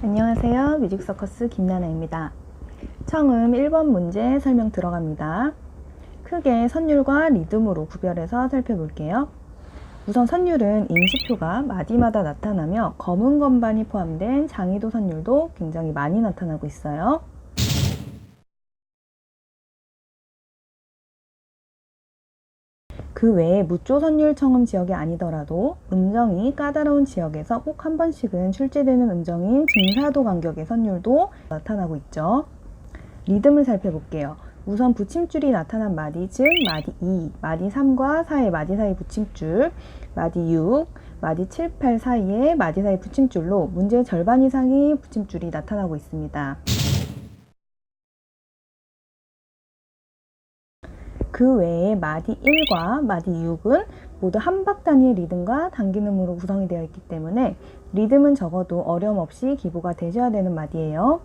안녕하세요. 뮤직서커스 김나나입니다. 처음 1번 문제 설명 들어갑니다. 크게 선율과 리듬으로 구별해서 살펴볼게요. 우선 선율은 임시표가 마디마다 나타나며 검은 건반이 포함된 장의도 선율도 굉장히 많이 나타나고 있어요. 그 외에 무조 선율 청음 지역이 아니더라도 음정이 까다로운 지역에서 꼭 한 번씩은 출제되는 음정인 증사도 간격의 선율도 나타나고 있죠. 리듬을 살펴볼게요. 우선 붙임줄이 나타난 마디, 즉 마디 2, 마디 3과 4의 마디 사이 붙임줄, 마디 6, 마디 7, 8 사이의 마디 사이 붙임줄로 문제의 절반 이상의 붙임줄이 나타나고 있습니다. 그 외에 마디 1과 마디 6은 모두 한박 단위의 리듬과 단기음으로 구성이 되어 있기 때문에 리듬은 적어도 어려움 없이 기보가 되셔야 되는 마디예요.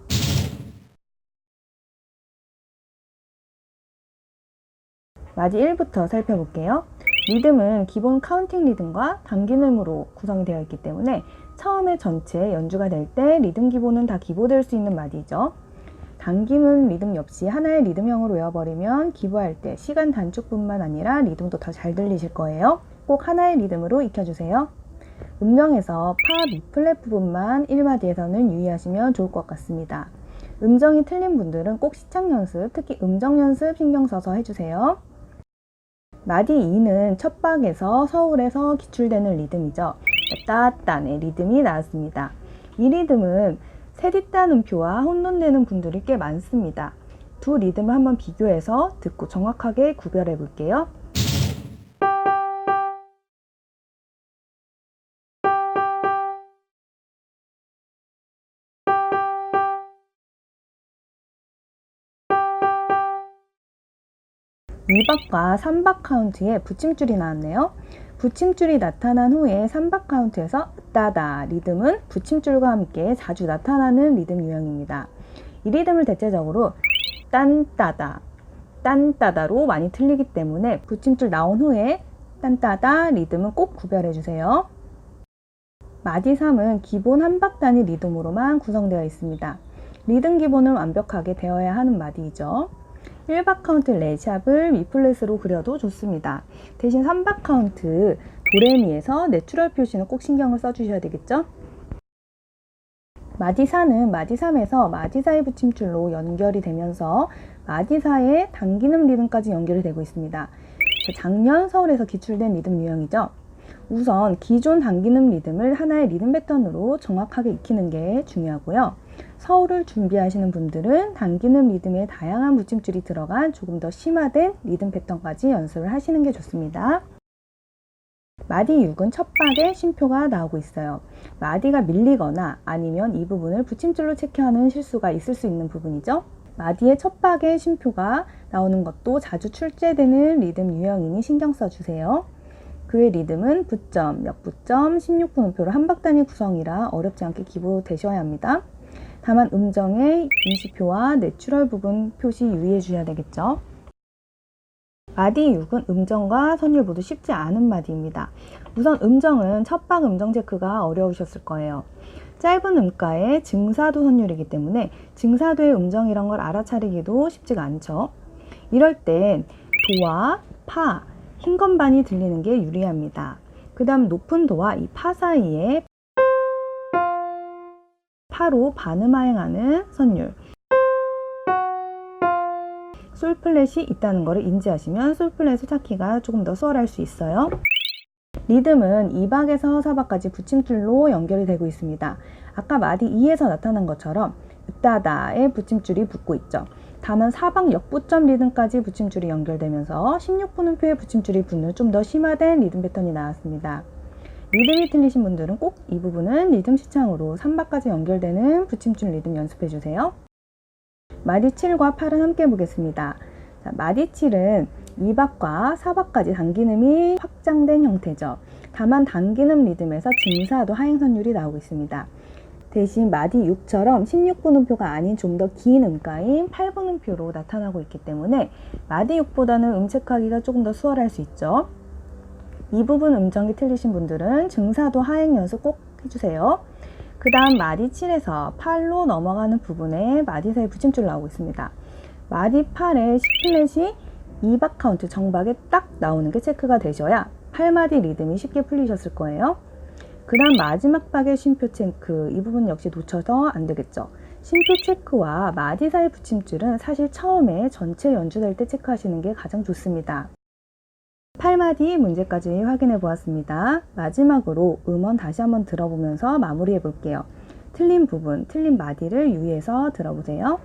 마디 1부터 살펴볼게요. 리듬은 기본 카운팅 리듬과 단기음으로 구성이 되어 있기 때문에 처음에 전체 연주가 될 때 리듬 기본은 다 기보될 수 있는 마디죠. 당기는 리듬 역시 하나의 리듬형으로 외워버리면 기부할 때 시간 단축뿐만 아니라 리듬도 더 잘 들리실 거예요. 꼭 하나의 리듬으로 익혀주세요. 음정에서 파, 미 플랫 부분만 1마디에서는 유의하시면 좋을 것 같습니다. 음정이 틀린 분들은 꼭 시창 연습, 특히 음정 연습 신경 써서 해주세요. 마디 2는 첫 박에서 서울에서 기출되는 리듬이죠. 따따의 리듬이 나왔습니다. 이 리듬은 세디딴 음표와 혼돈되는 분들이 꽤 많습니다. 두 리듬을 한번 비교해서 듣고 정확하게 구별해 볼게요. 이박과 3박 카운트에 붙임줄이 나왔네요. 붙임줄이 나타난 후에 3박 카운트에서 따다 리듬은 붙임줄과 함께 자주 나타나는 리듬 유형입니다. 이 리듬을 대체적으로 딴따다, 딴따다로 많이 틀리기 때문에 붙임줄 나온 후에 딴따다 리듬은 꼭 구별해 주세요. 마디 3은 기본 한박 단위 리듬으로만 구성되어 있습니다. 리듬 기본은 완벽하게 되어야 하는 마디이죠. 1박 카운트 레샵을 미플랫으로 그려도 좋습니다. 대신 3박 카운트 도레미에서 내추럴 표시는 꼭 신경을 써주셔야 되겠죠? 마디 4는 마디 3에서 마디 사이 붙임줄로 연결이 되면서 마디 4의 당기는 리듬까지 연결이 되고 있습니다. 작년 서울에서 기출된 리듬 유형이죠. 우선 기존 당기는 리듬을 하나의 리듬 패턴으로 정확하게 익히는 게 중요하고요. 서울을 준비하시는 분들은 당기는 리듬에 다양한 붙임줄이 들어간 조금 더 심화된 리듬 패턴까지 연습을 하시는 게 좋습니다. 마디 6은 첫 박에 쉼표가 나오고 있어요. 마디가 밀리거나 아니면 이 부분을 붙임줄로 체크하는 실수가 있을 수 있는 부분이죠. 마디의 첫 박에 쉼표가 나오는 것도 자주 출제되는 리듬 유형이니 신경 써주세요. 그의 리듬은 부점, 역부점, 16분음표로 한 박 단위 구성이라 어렵지 않게 기보되셔야 합니다. 다만 음정의 임시표와 내추럴 부분 표시 유의해 주셔야 되겠죠. 마디 6은 음정과 선율 모두 쉽지 않은 마디입니다. 우선 음정은 첫박 음정 체크가 어려우셨을 거예요. 짧은 음가의 증사도 선율이기 때문에 증사도의 음정이란 걸 알아차리기도 쉽지가 않죠. 이럴 땐 도와 파, 흰 건반이 들리는 게 유리합니다. 그 다음 높은 도와 이 파 사이에 파로 반음하행하는 선율 솔플랫이 있다는 것을 인지하시면 솔플랫을 찾기가 조금 더 수월할 수 있어요. 리듬은 2박에서 4박까지 붙임줄로 연결이 되고 있습니다. 아까 마디 2에서 나타난 것처럼 으따다에 붙임줄이 붙고 있죠. 다만 4박 역부점 리듬까지 붙임줄이 연결되면서 16분음표에 붙임줄이 붙는 좀 더 심화된 리듬 패턴이 나왔습니다. 리듬이 틀리신 분들은 꼭 이 부분은 리듬 시창으로 3박까지 연결되는 붙임줄 리듬 연습해 주세요. 마디 7과 8은 함께 보겠습니다. 자, 마디 7은 2박과 4박까지 당기음이 확장된 형태죠. 다만 당기음 리듬에서 증사도 하행선율이 나오고 있습니다. 대신 마디 6처럼 16분음표가 아닌 좀 더 긴 음가인 8분음표로 나타나고 있기 때문에 마디 6보다는 음체크하기가 조금 더 수월할 수 있죠. 이 부분 음정이 틀리신 분들은 증사도 하행 연습 꼭 해주세요. 그 다음 마디 7에서 팔로 넘어가는 부분에 마디 사이 붙임줄 나오고 있습니다. 마디 8에 10플랫이 2박 카운트 정박에 딱 나오는 게 체크가 되셔야 8마디 리듬이 쉽게 풀리셨을 거예요. 그 다음 마지막 박의 쉼표 체크 이 부분 역시 놓쳐서 안 되겠죠. 쉼표 체크와 마디 사이 붙임줄은 사실 처음에 전체 연주될 때 체크하시는 게 가장 좋습니다. 8마디 문제까지 확인해 보았습니다. 마지막으로 음원 다시 한번 들어보면서 마무리해 볼게요. 틀린 부분, 틀린 마디를 유의해서 들어보세요.